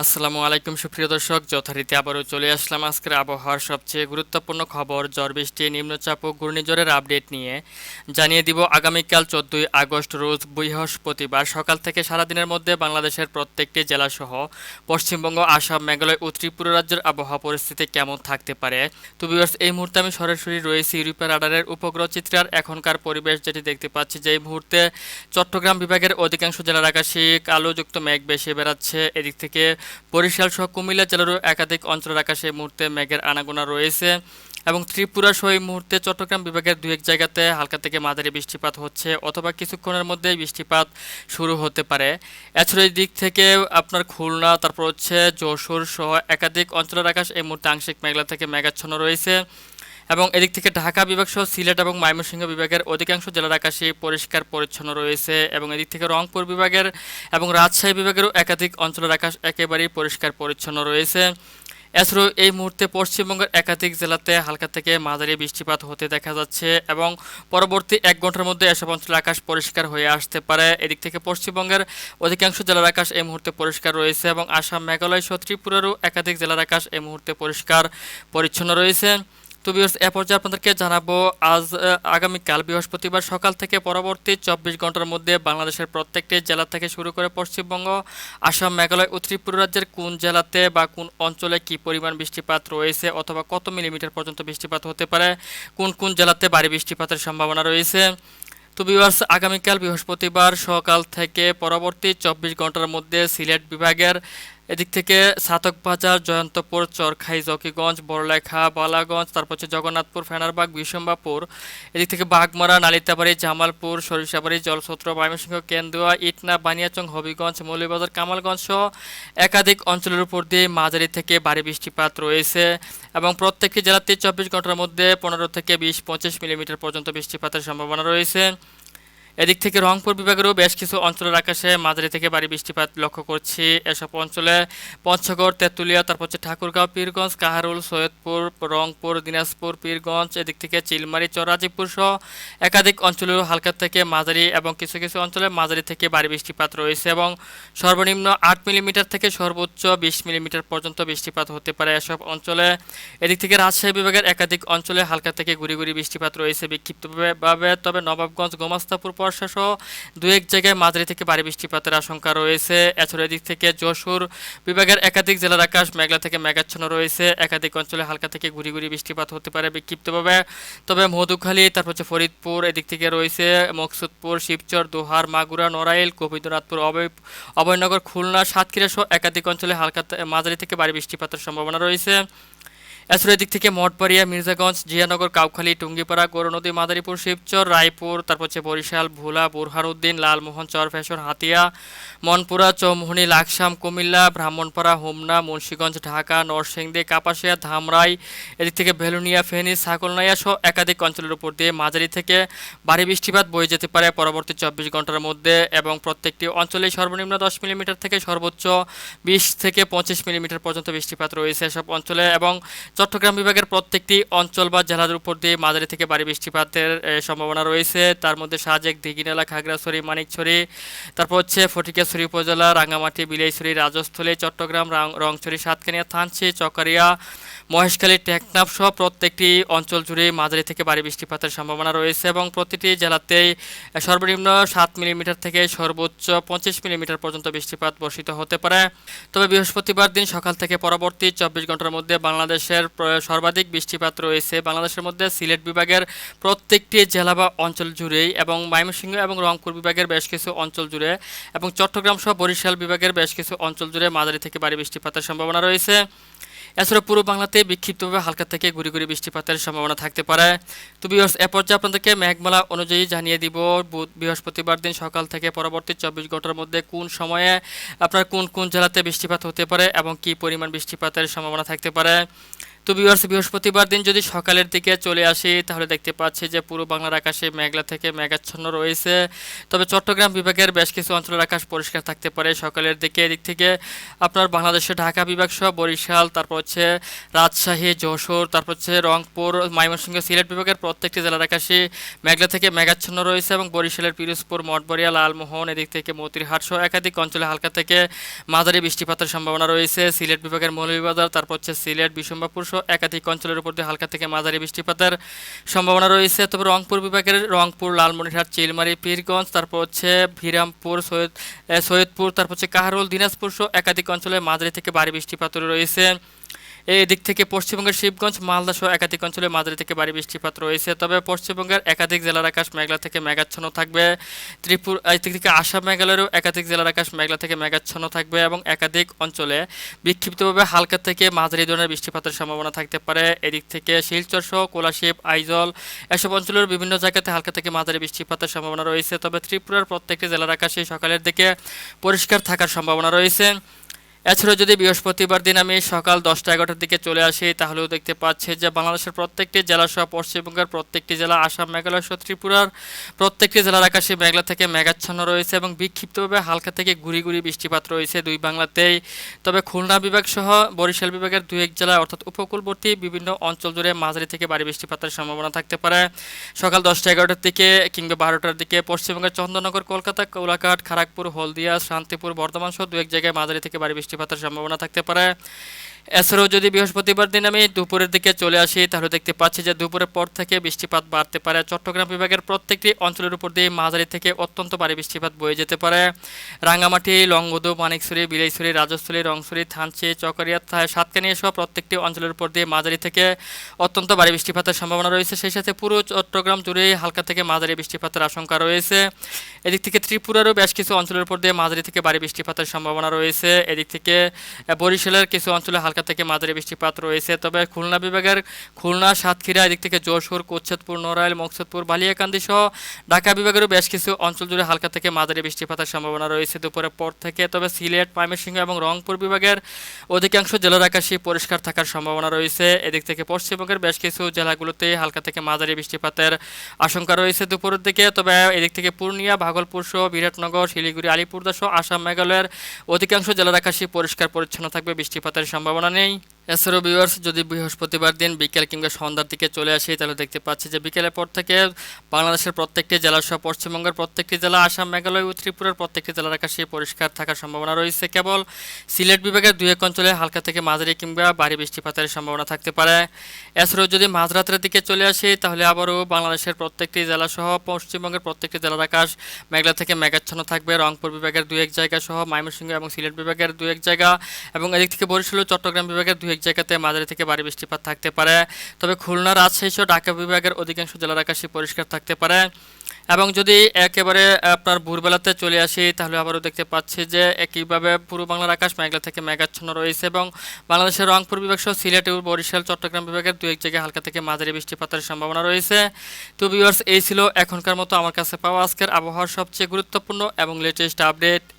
আসসালামু আলাইকুম, সুপ্রিয় দর্শক। যথারীতি আবারও চলে আসলাম আজকের আবহাওয়ার সবচেয়ে গুরুত্বপূর্ণ খবর ঝড় বৃষ্টি নিম্নচাপ ও ঘূর্ণিঝড়ের আপডেট নিয়ে। জানিয়ে দিব, আগামীকাল চোদ্দই আগস্ট রোজ বৃহস্পতিবার সকাল থেকে সারাদিনের মধ্যে বাংলাদেশের প্রত্যেকটি জেলাসহ পশ্চিমবঙ্গ, আসাম, মেঘালয় ও ত্রিপুরা রাজ্যের আবহাওয়া পরিস্থিতি কেমন থাকতে পারে? তো ভিউয়ার্স এই মুহূর্তে আমি সরাসরি রয়েছি ইউরোপের রাডারের উপগ্রহ চিত্রার এখনকার পরিবেশ, যেটি দেখতে পাচ্ছি যে এই মুহূর্তে চট্টগ্রাম বিভাগের অধিকাংশ জেলার আকাশে কালোযুক্ত মেঘ বেশি বেড়াচ্ছে। এদিক থেকে বরিশাল সহ কুমিল্লা জেলারও একাধিক অঞ্চলের আকাশে এই মুহূর্তে মেঘের আনাগোনা রয়েছে এবং ত্রিপুরা সহ এই মুহূর্তে চট্টগ্রাম বিভাগের দু এক জায়গাতে হালকা থেকে মাঝারি বৃষ্টিপাত হচ্ছে অথবা কিছুক্ষণের মধ্যে বৃষ্টিপাত শুরু হতে পারে। এছাড়া এই দিক থেকে আপনার খুলনা, তারপর হচ্ছে যশোর সহ একাধিক অঞ্চলের আকাশ এই মুহূর্তে আংশিক মেঘলা থেকে মেঘাচ্ছন্ন রয়েছে। এবং এদিক থেকে ঢাকা বিভাগ সহ সিলেট এবং ময়মনসিংহ বিভাগের অধিকাংশ জেলার আকাশে পরিষ্কার পরিচ্ছন্ন রয়েছে এবং এদিক থেকে রংপুর বিভাগের এবং রাজশাহী বিভাগেরও একাধিক অঞ্চলের আকাশ একেবারেই পরিষ্কার পরিচ্ছন্ন রয়েছে। এছাড়াও এই মুহূর্তে পশ্চিমবঙ্গের একাধিক জেলাতে হালকা থেকে মাঝারি বৃষ্টিপাত হতে দেখা যাচ্ছে এবং পরবর্তী এক ঘণ্টার মধ্যে এসব অঞ্চলের আকাশ পরিষ্কার হয়ে আসতে পারে। এদিক থেকে পশ্চিমবঙ্গের অধিকাংশ জেলার আকাশ এই মুহূর্তে পরিষ্কার রয়েছে এবং আসাম, মেঘালয় সহ ত্রিপুরারও একাধিক জেলার আকাশ এই মুহূর্তে পরিষ্কার পরিচ্ছন্ন রয়েছে। তো বিয়র্স এ পর্যায়ে আপনাদেরকে জানাব, আজ আগামীকাল বৃহস্পতিবার সকাল থেকে পরবর্তী চব্বিশ ঘণ্টার মধ্যে বাংলাদেশের প্রত্যেকটি জেলা থেকে শুরু করে পশ্চিমবঙ্গ, আসাম, মেঘালয় ও ত্রিপুরা রাজ্যের কোন জেলাতে বা কোন অঞ্চলে কি পরিমাণ বৃষ্টিপাত রয়েছে অথবা কত মিলিমিটার পর্যন্ত বৃষ্টিপাত হতে পারে, কোন কোন জেলাতে ভারী বৃষ্টিপাতের সম্ভাবনা রয়েছে। তো ভিউয়ার্স আগামীকাল বৃহস্পতিবার সকাল থেকে পরবর্তী চব্বিশ ঘণ্টার মধ্যে সিলেট বিভাগের এদিক থেকে সাতক বাজার, জয়ন্তপুর চরখাই জকিগঞ্জ বড়লেখা, বালাগঞ্জ, তারপর হচ্ছে জগন্নাথপুর, ফেনারবাগ, বিশম্বাপুর। এদিক থেকে বাগমারা, নালিতাবাড়ি, জামালপুর, সরিষাবাড়ি, জলসত্র, ময়মনসিংহ, কেন্দুয়া, ইটনা, বানিয়াচং, হবিগঞ্জ, মৌলভীবাজার, কামালগঞ্জ সহ একাধিক অঞ্চলের উপর দিয়ে মাঝারি থেকে ভারী বৃষ্টিপাত রয়েছে এবং প্রত্যেকটি জেলাতে চব্বিশ ঘণ্টার মধ্যে পনেরো থেকে বিশ, পঁচিশ মিলিমিটার পর্যন্ত বৃষ্টিপাতের সম্ভাবনা রয়েছে। এদিক থেকে রংপুর বিভাগেরও বেশ কিছু অঞ্চলের আকাশে মাঝারি থেকে ভারী বৃষ্টিপাত লক্ষ্য করছি। এসব অঞ্চলে পঞ্চগড়, তেঁতুলিয়া, তারপর হচ্ছে ঠাকুরগাঁও, পীরগঞ্জ, কাহারুল, সৈয়দপুর, রংপুর, দিনাজপুর, পীরগঞ্জ, এদিক থেকে চিলমারি চরাজিপুর সহ একাধিক অঞ্চলেও হালকা থেকে মাঝারি এবং কিছু কিছু অঞ্চলে মাঝারি থেকে ভারী বৃষ্টিপাত রয়েছে এবং সর্বনিম্ন আট মিলিমিটার থেকে সর্বোচ্চ বিশ মিলিমিটার পর্যন্ত বৃষ্টিপাত হতে পারে এসব অঞ্চলে। এদিক থেকে রাজশাহী বিভাগের একাধিক অঞ্চলে হালকা থেকে গুড়ি গুড়ি বৃষ্টিপাত রয়েছে বিক্ষিপ্তভাবে। তবে নবাবগঞ্জ, গোমাস্তাপুর পরশা সহ দু এক জায়গায় মাঝারি থেকে ভারী বৃষ্টিপাতের আশঙ্কা রয়েছে। এছাড়া এদিক থেকে যশোর বিভাগের একাধিক জেলার আকাশ মেঘলা থেকে মেঘাচ্ছন্ন রয়েছে। একাধিক অঞ্চলে হালকা থেকে ঘুরি ঘুরি বৃষ্টিপাত হতে পারে বিক্ষিপ্তভাবে। তবে মধুখালী, তারপর হচ্ছে ফরিদপুর এদিক থেকে রয়েছে মকসুদপুর, শিবচর, দোহার, মাগুরা, নড়াইল, গোবিন্দনাথপুর, অভয় অভয়নগর, খুলনা, সাতক্ষীরা সহ একাধিক অঞ্চলে হালকা মাঝারি থেকে ভারী বৃষ্টিপাতের সম্ভাবনা রয়েছে। এছাড়া এদিক থেকে মঠবাড়িয়া, মির্জাগঞ্জ, জিয়ানগর, কাউখালী, টুঙ্গিপাড়া, গৌরনদী, মাদারীপুর, শিবচর, রায়পুর, তারপর হচ্ছে বরিশাল, ভোলা, বুরহানুদ্দিন, লালমোহন চরফেশর হাতিয়া, মনপুরা, চৌমুহনী, লাকসাম, কুমিল্লা, ব্রাহ্মণপাড়া, হোমনা, মুন্সীগঞ্জ, ঢাকা, নরসিংদী, কাপাসিয়া, ধামরাই, এদিক থেকে ভেলুনিয়া, ফেনী সাকলনাইয়া সহ একাধিক অঞ্চলের উপর দিয়ে মাঝারি থেকে ভারী বৃষ্টিপাত বয়ে যেতে পারে পরবর্তী চব্বিশ ঘণ্টার মধ্যে এবং প্রত্যেকটি অঞ্চলে সর্বনিম্ন দশ মিলিমিটার থেকে সর্বোচ্চ বিশ থেকে পঁচিশ মিলিমিটার পর্যন্ত বৃষ্টিপাত রয়েছে এসব অঞ্চলে এবং চট্টগ্রাম বিভাগের প্রত্যেকটি অঞ্চল বা জেলার উপর দিয়ে মাঝারি থেকে ভারী বৃষ্টিপাতের সম্ভাবনা রয়েছে। তার মধ্যে সাজেক, দিঘিনালা, খাগড়াছড়ি, মানিকছড়ি, তারপর হচ্ছে ফটিকাছড়ি উপজেলা, রাঙ্গামাটি, বিলাইছড়ি, রাজস্থলী, চট্টগ্রাম রংছড়ি, সাতকানিয়া, থানচি, চকারিয়া, মহেশখালী, টেকনাফ সহ প্রত্যেকটি অঞ্চল জুড়ে মাঝারি থেকে ভারী বৃষ্টিপাতের সম্ভাবনা রয়েছে এবং প্রতিটি জেলাতেই সর্বনিম্ন সাত মিলিমিটার থেকে সর্বোচ্চ পঁচিশ মিলিমিটার পর্যন্ত বৃষ্টিপাত বর্ষিত হতে পারে। তবে বৃহস্পতিবার দিন সকাল থেকে পরবর্তী চব্বিশ ঘণ্টার মধ্যে বাংলাদেশের প্র- সর্বাধিক বৃষ্টিপাত রয়েছে। বাংলাদেশের মধ্যে সিলেট বিভাগের প্রত্যেকটি জেলা বা অঞ্চল জুড়েই এবং ময়মনসিংহ এবং রংপুর বিভাগের বেশ কিছু অঞ্চল জুড়ে এবং চট্টগ্রাম সহ বরিশাল বিভাগের বেশ কিছু অঞ্চল জুড়ে মাঝারি থেকে ভারী বৃষ্টিপাতের সম্ভাবনা রয়েছে। এছাড়া পূর্ব বাংলাতে বিক্ষিপ্তভাবে হালকা থেকে গুড়ি গুড়ি বৃষ্টিপাতের সম্ভাবনা থাকতে পারে। তো বিহস এ পর্যায়ে আপনাদেরকে মেঘমালা অনুযায়ী জানিয়ে দিব বৃহস্পতিবার দিন সকাল থেকে পরবর্তী চব্বিশ ঘণ্টার মধ্যে কোন সময়ে আপনার কোন কোন জেলাতে বৃষ্টিপাত হতে পারে এবং কি পরিমাণ বৃষ্টিপাতের সম্ভাবনা থাকতে পারে। তো ভিউয়ার্স বৃহস্পতিবার দিন যদি সকালের দিকে চলে আসি, তাহলে দেখতে পাচ্ছি যে পুরো বাংলার আকাশে মেঘলা থেকে মেঘাচ্ছন্ন রয়েছে। তবে চট্টগ্রাম বিভাগের বেশ কিছু অঞ্চলের আকাশ পরিষ্কার থাকতে পারে। সকালের দিকে এদিক থেকে আপনার বাংলাদেশের ঢাকা বিভাগ সহ বরিশাল, তারপর হচ্ছে রাজশাহী, যশোর, তারপর হচ্ছে রংপুর, ময়মনসিংহ, সিলেট বিভাগের প্রত্যেকটি জেলার আকাশে মেঘলা থেকে মেঘাচ্ছন্ন রয়েছে এবং বরিশালের পিরোজপুর, মঠবরিয়া, লালমোহন, এদিক থেকে মতিরহাট সহ একাধিক অঞ্চলে হালকা থেকে মাঝারি বৃষ্টিপাতের সম্ভাবনা রয়েছে। সিলেট বিভাগের মৌলভীবাজার, তারপর হচ্ছে সিলেট বিশম্বাপুর সহ একাধিক অঞ্চলের উপর দিয়ে হালকা থেকে মাঝারি বৃষ্টিপাতের সম্ভাবনা রয়েছে। তবে রংপুর বিভাগের রংপুর, লালমনিরহাট, চিলমারি, পীরগঞ্জ, তারপর হচ্ছে ভিরামপুর, সৈয়দ সৈয়দপুর, তারপর হচ্ছে কাহারুল, দিনাজপুর সহ একাধিক অঞ্চলে মাঝারি থেকে ভারী বৃষ্টিপাত রয়েছে। এই দিক থেকে পশ্চিমবঙ্গের শিবগঞ্জ, মালদা সহ একাধিক অঞ্চলে মাঝারি থেকে ভারী বৃষ্টিপাত রয়েছে। তবে পশ্চিমবঙ্গের একাধিক জেলার আকাশ মেঘলা থেকে মেঘাচ্ছন্ন থাকবে। ত্রিপুরা এই দিক থেকে আসাম, মেঘালয়েরও একাধিক জেলার আকাশ মেঘলা থেকে মেঘাচ্ছন্ন থাকবে এবং একাধিক অঞ্চলে বিক্ষিপ্তভাবে হালকা থেকে মাঝারি ধরনের বৃষ্টিপাতের সম্ভাবনা থাকতে পারে। এদিক থেকে শিলচর সহ কোলাশিপ আইজল এসব অঞ্চলের বিভিন্ন জায়গাতে হালকা থেকে মাঝারি বৃষ্টিপাতের সম্ভাবনা রয়েছে। তবে ত্রিপুরার প্রত্যেকটি জেলার আকাশে সকালের দিকে পরিষ্কার থাকার সম্ভাবনা রয়েছে। এছাড়াও যদি বৃহস্পতিবার দিন আমি সকাল দশটা এগারোটার দিকে চলে আসি, তাহলেও দেখতে পাচ্ছি যে বাংলাদেশের প্রত্যেকটি জেলা সহ পশ্চিমবঙ্গের প্রত্যেকটি জেলা, আসাম, মেঘালয় সহ ত্রিপুরার প্রত্যেকটি জেলার আকাশে মেঘলা থেকে মেঘাচ্ছন্ন রয়েছে এবং বিক্ষিপ্তভাবে হালকা থেকে গুড়ি গুড়ি বৃষ্টিপাত রয়েছে দুই বাংলাতেই। তবে খুলনা বিভাগ সহ বরিশাল বিভাগের দুই এক জেলায় অর্থাৎ উপকূলবর্তী বিভিন্ন অঞ্চল জুড়ে মাঝারি থেকে ভারী বৃষ্টিপাতের সম্ভাবনা থাকতে পারে। সকাল দশটা এগারোটার দিকে কিংবা বারোটার দিকে পশ্চিমবঙ্গের চন্দননগর, কলকাতা, কোলাঘাট খড়গপুর হলদিয়া, শান্তিপুর, বর্ধমান সহ দু এক জায়গায় মাঝারি থেকে ভারী বৃষ্টিপাতের সম্ভাবনা থাকতে পারে। এছাড়াও যদি বৃহস্পতিবার দিন আমি দুপুরের দিকে চলে আসি, তাহলে দেখতে পাচ্ছি যে দুপুরের পর থেকে বৃষ্টিপাত বাড়তে পারে। চট্টগ্রাম বিভাগের প্রত্যেকটি অঞ্চলের উপর দিয়ে মাঝারি থেকে অত্যন্ত ভারী বৃষ্টিপাত বয়ে যেতে পারে। রাঙ্গামাটি, লংগদু মানিকছড়ি বিলাইছড়ি রাজস্থলী রংছড়ি থানচি, চকরিয়া সাতকানিয়া সহ প্রত্যেকটি অঞ্চলের উপর দিয়ে মাঝারি থেকে অত্যন্ত ভারী বৃষ্টিপাতের সম্ভাবনা রয়েছে। সেই সাথে পুরো চট্টগ্রাম জুড়ে হালকা থেকে মাঝারি বৃষ্টিপাতের আশঙ্কা রয়েছে। এদিক থেকে ত্রিপুরারও বেশ কিছু অঞ্চলের উপর দিয়ে মাঝারি থেকে ভারী বৃষ্টিপাতের সম্ভাবনা রয়েছে। এদিক থেকে বরিশালের কিছু অঞ্চলে হালকা থেকে মাঝারি বৃষ্টিপাত রয়েছে। তবে খুলনা বিভাগের খুলনা, সাতক্ষীরা এদিক থেকে যশোর কোচ্ছেদপুর নড়াইল, মকসুদপুর, বালিয়াকান্দি সহ ঢাকা বিভাগেরও বেশ কিছু অঞ্চল জুড়ে হালকা থেকে মাঝারি বৃষ্টিপাতের সম্ভাবনা রয়েছে দুপুরের পর থেকে। তবে সিলেট ময়মনসিংহ এবং রংপুর বিভাগের অধিকাংশ জেলার আকাশে পরিষ্কার থাকার সম্ভাবনা রয়েছে। এদিক থেকে পশ্চিমবঙ্গের বেশ কিছু জেলাগুলোতে হালকা থেকে মাঝারি বৃষ্টিপাতের আশঙ্কা রয়েছে দুপুরের দিকে। তবে এদিক থেকে পূর্ণিয়া, ভাগলপুর সহ বিরাটনগর, শিলিগুড়ি আলিপুরদা সহ আসাম, মেঘালয়ের অধিকাংশ জেলার আকাশে পরিষ্কার পরিচ্ছন্ন থাকবে বৃষ্টিপাতের সম্ভাবনা। নেই। এছাড়াও ভিউয়ার্স যদি বৃহস্পতিবার দিন বিকেল কিংবা সন্ধ্যার দিকে চলে আসি, তাহলে দেখতে পাচ্ছি যে বিকেলের পর থেকে বাংলাদেশের প্রত্যেকটি জেলা সহ পশ্চিমবঙ্গের প্রত্যেকটি জেলা, আসাম, মেঘালয় ও ত্রিপুরার প্রত্যেকটি জেলার আকাশে পরিষ্কার থাকার সম্ভাবনা রয়েছে। কেবল সিলেট বিভাগের দুই এক অঞ্চলে হালকা থেকে মাঝারি কিংবা ভারী বৃষ্টিপাতের সম্ভাবনা থাকতে পারে। এছাড়াও যদি মাঝরাতের দিকে চলে আসি, তাহলে আবারও বাংলাদেশের প্রত্যেকটি জেলা সহ পশ্চিমবঙ্গের প্রত্যেকটি জেলার আকাশ মেঘলা থেকে মেঘাচ্ছন্ন থাকবে। রংপুর বিভাগের দুই এক জায়গা সহ, ময়মনসিংহ এবং সিলেট বিভাগের দুই এক জায়গা এবং এদিক থেকে বরিশাল চট্টগ্রাম বিভাগের দুই এক জায়গাতে মাঝারি থেকে ভারী বৃষ্টিপাত থাকতে পারে। তবে খুলনা রাজশাহী সহ ঢাকা বিভাগের অধিকাংশ জেলার আকাশে পরিষ্কার থাকতে পারে। এবং যদি একেবারে আপনার ভোরবেলাতে চলে আসি, তাহলে আবারও দেখতে পাচ্ছি যে একইভাবে পুরো বাংলার আকাশ মেঘলা থেকে মেঘাচ্ছন্ন রয়েছে এবং বাংলাদেশের রংপুর বিভাগ সহ সিলেট ও বরিশাল, চট্টগ্রাম বিভাগের দু এক জায়গায় হালকা থেকে মাঝারি বৃষ্টিপাতের সম্ভাবনা রয়েছে। তো ভিউয়ার্স এই ছিল এখনকার মতো আমার কাছে পাওয়া আজকের আবহাওয়ার সবচেয়ে গুরুত্বপূর্ণ এবং লেটেস্ট আপডেট